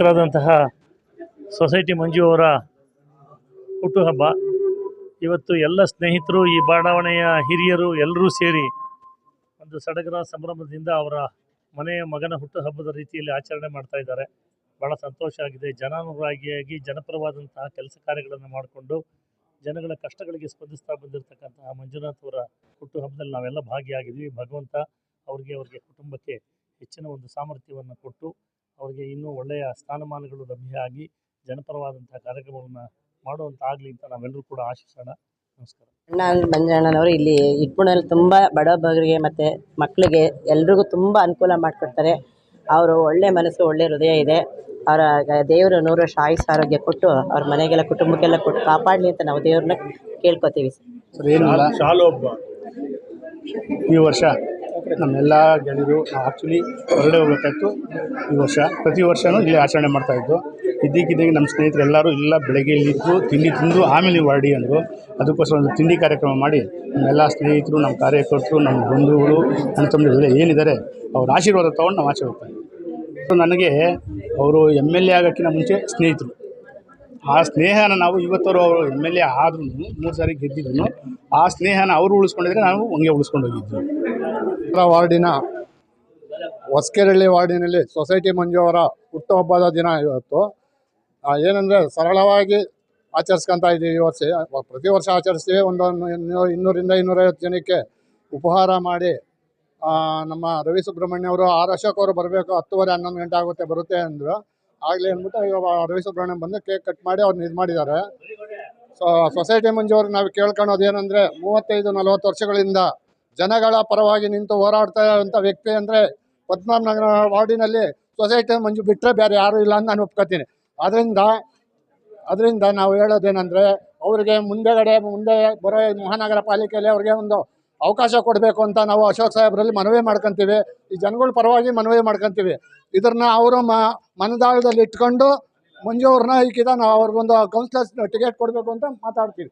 ಪ್ರೀತಿಪಾತ್ರರಾದಂತಹ society ಮಂಜು ಅವರ ಹುಟ್ಟುಹಬ್ಬ. ಇವತ್ತು ಎಲ್ಲ ಸ್ನೇಹಿತರು, ಈ ಬಡಾವಣೆಯ ಹಿರಿಯರು ಎಲ್ಲರೂ ಸೇರಿ ಒಂದು ಸಡಗರ ಸಂಭ್ರಮದಿಂದ ಅವರ ಮನೆಯ ಮಗನ ಹುಟ್ಟುಹಬ್ಬದ ರೀತಿಯಲ್ಲಿ ಆಚರಣೆ ಮಾಡ್ತಾ ಇದ್ದಾರೆ. ಭಾಳ ಸಂತೋಷ ಆಗಿದೆ. ಜನಾನುರಾಗಿಯಾಗಿ ಜನಪರವಾದಂತಹ ಕೆಲಸ ಕಾರ್ಯಗಳನ್ನು ಮಾಡಿಕೊಂಡು ಜನಗಳ ಕಷ್ಟಗಳಿಗೆ ಸ್ಪಂದಿಸ್ತಾ ಬಂದಿರತಕ್ಕಂತಹ ಮಂಜುನಾಥ್ ಅವರ ಹುಟ್ಟುಹಬ್ಬದಲ್ಲಿ ನಾವೆಲ್ಲ ಭಾಗಿಯಾಗಿದ್ವಿ. ಭಗವಂತ ಅವ್ರಿಗೆ ಅವ್ರಿಗೆ ಕುಟುಂಬಕ್ಕೆ ಹೆಚ್ಚಿನ ಒಂದು ಸಾಮರ್ಥ್ಯವನ್ನು ಕೊಟ್ಟು ಅವರಿಗೆ ಇನ್ನೂ ಒಳ್ಳೆಯ ಸ್ಥಾನಮಾನಗಳು ಲಭ್ಯ ಆಗಿ ಜನಪರವಾದಂತಹ ಕಾರ್ಯಕ್ರಮಗಳನ್ನು ಮಾಡುವಂತ ಆಗಲಿ ಅಂತ ನಾವೆಲ್ಲರೂ ಕೂಡ ಆಶಿಸೋಣ. ನಮಸ್ಕಾರ. ಅಣ್ಣ ಮಂಜಣ್ಣನವರು ಇಲ್ಲಿ ಇಟ್ಕೊಂಡಲ್ಲಿ ತುಂಬ ಬಡಬಗರಿಗೆ ಮತ್ತು ಮಕ್ಕಳಿಗೆ ಎಲ್ರಿಗೂ ತುಂಬ ಅನುಕೂಲ ಮಾಡಿಕೊಡ್ತಾರೆ. ಅವರು ಒಳ್ಳೆ ಮನಸ್ಸು ಒಳ್ಳೆ ಹೃದಯ ಇದೆ. ಅವರ ದೇವರು ನೂರು ವರ್ಷ ಆಯುಸ್ ಆರೋಗ್ಯ ಕೊಟ್ಟು ಅವ್ರ ಮನೆಗೆಲ್ಲ ಕುಟುಂಬಕ್ಕೆಲ್ಲ ಕೊಟ್ಟು ಕಾಪಾಡಲಿ ಅಂತ ನಾವು ದೇವ್ರನ್ನ ಕೇಳ್ಕೊತೀವಿ ಸರ್. ಈ ವರ್ಷ ನಮ್ಮೆಲ್ಲ ಗೆಳೆಯರು ಆ್ಯಕ್ಚುಲಿ ಹೊರಗಡೆ ಹೋಗ್ಬೇಕಾಯ್ತು ಈ ವರ್ಷ. ಪ್ರತಿ ವರ್ಷವೂ ಇಲ್ಲಿ ಆಚರಣೆ ಮಾಡ್ತಾಯಿದ್ದು ಇದ್ದಕ್ಕಿದ್ದಂಗೆ ನಮ್ಮ ಸ್ನೇಹಿತರು ಎಲ್ಲರೂ ಇಲ್ಲ ಬೆಳಗ್ಗೆ ಇಲ್ಲಿದ್ದು ತಿಂಡಿ ತಿಂದು ಆಮೇಲೆ ನೀವು ಹೊರಡಿ ಅಂದರು. ಅದಕ್ಕೋಸ್ಕರ ಒಂದು ತಿಂಡಿ ಕಾರ್ಯಕ್ರಮ ಮಾಡಿ ನಮ್ಮೆಲ್ಲ ಸ್ನೇಹಿತರು, ನಮ್ಮ ಕಾರ್ಯಕರ್ತರು, ನಮ್ಮ ಬಂಧುಗಳು, ನನ್ನ ತಮ್ಮದಿರು ಏನಿದ್ದಾರೆ ಅವ್ರ ಆಶೀರ್ವಾದ ತೊಗೊಂಡು ನಾವು ಆಚೆ ಹೋಗ್ತಾ ಇದ್ದೀವಿ ಸೊ ನನಗೆ ಅವರು ಎಂ ಎಲ್ ಎ ಆಗೋಕ್ಕಿಂತ ಮುಂಚೆ ಸ್ನೇಹಿತರು. ಆ ಸ್ನೇಹನ ನಾವು ಇವತ್ತವರು ಅವರು ಎಂ ಎಲ್ ಎ ಆದ್ರೂ ಮೂರು ಸಾರಿ ಗೆದ್ದಿದ್ರು ಆ ಸ್ನೇಹನ ಅವರು ಉಳಿಸ್ಕೊಂಡಿದ್ರೆ ನಾವು ಹಂಗೆ ಉಳಿಸ್ಕೊಂಡು ಹೋಗಿದ್ವಿ. ಉತ್ತರ ವಾರ್ಡಿನ ಹೊಸಕೆರಳ್ಳಿ ವಾರ್ಡಿನಲ್ಲಿ ಸೊಸೈಟಿ ಮಂಜುವರ ಹುಟ್ಟುಹಬ್ಬದ ದಿನ ಇವತ್ತು. ಏನಂದರೆ ಸರಳವಾಗಿ ಆಚರಿಸ್ಕೊಂತ ಇದ್ದೀವಿ ಈ ವರ್ಷ. ಪ್ರತಿ ವರ್ಷ ಆಚರಿಸ್ತೀವಿ. ಇನ್ನೂ ಇನ್ನೂರಿಂದ ಇನ್ನೂರೈವತ್ತು ಜನಕ್ಕೆ ಉಪಹಾರ ಮಾಡಿ ನಮ್ಮ ರವಿ ಸುಬ್ರಹ್ಮಣ್ಯ ಅವರು ಆರ್ ಅವರು ಬರಬೇಕು, ಹತ್ತುವರೆ ಹನ್ನೊಂದು ಗಂಟೆ ಆಗುತ್ತೆ, ಬರುತ್ತೆ ಅಂದರು. ಆಗಲಿ ಅಂದ್ಬಿಟ್ಟು ಇವಾಗ ರವಿ ಸುಬ್ರಹ್ಮಣ್ಯ ಬಂದು ಕೇಕ್ ಕಟ್ ಮಾಡಿ ಅವ್ರನ್ನ ಇದು ಮಾಡಿದ್ದಾರೆ. ಸೊ, ಸೊಸೈಟಿ ಮಂಜು ನಾವು ಕೇಳ್ಕೊಳೋದು ಏನಂದರೆ ಮೂವತ್ತೈದು ನಲವತ್ತು ವರ್ಷಗಳಿಂದ ಜನಗಳ ಪರವಾಗಿ ನಿಂತು ಹೋರಾಡ್ತಾ ಇರುವಂಥ ವ್ಯಕ್ತಿ ಅಂದರೆ ಪದ್ಮನಗರ ನಗರ ವಾರ್ಡಿನಲ್ಲಿ ಸೊಸೈಟಿ ಮಂಜು ಬಿಟ್ಟರೆ ಬೇರೆ ಯಾರು ಇಲ್ಲ ಅಂತ ನಾನು ಒಪ್ಕೋತೀನಿ. ಅದರಿಂದ ಅದರಿಂದ ನಾವು ಹೇಳೋದೇನೆಂದರೆ ಅವರಿಗೆ ಮುಂದೆಗಡೆ ಮುಂದೆ ಬರೋ ಮಹಾನಗರ ಪಾಲಿಕೆಯಲ್ಲಿ ಅವ್ರಿಗೆ ಒಂದು ಅವಕಾಶ ಕೊಡಬೇಕು ಅಂತ ನಾವು ಅಶೋಕ್ ಸಾಹೇಬ್ರಲ್ಲಿ ಮನವಿ ಮಾಡ್ಕೊತೀವಿ. ಈ ಜನಗಳ ಪರವಾಗಿ ಮನವಿ ಮಾಡ್ಕೊತೀವಿ. ಇದನ್ನ ಅವರು ಮನದಾಳದಲ್ಲಿ ಇಟ್ಕೊಂಡು ಮಂಜು ಅವ್ರನ್ನ ಈಗಿದ ನಾವು ಅವ್ರಿಗೊಂದು ಕೌನ್ಸಿಲರ್ಸ್ ಟಿಕೆಟ್ ಕೊಡಬೇಕು ಅಂತ ಮಾತಾಡ್ತೀವಿ.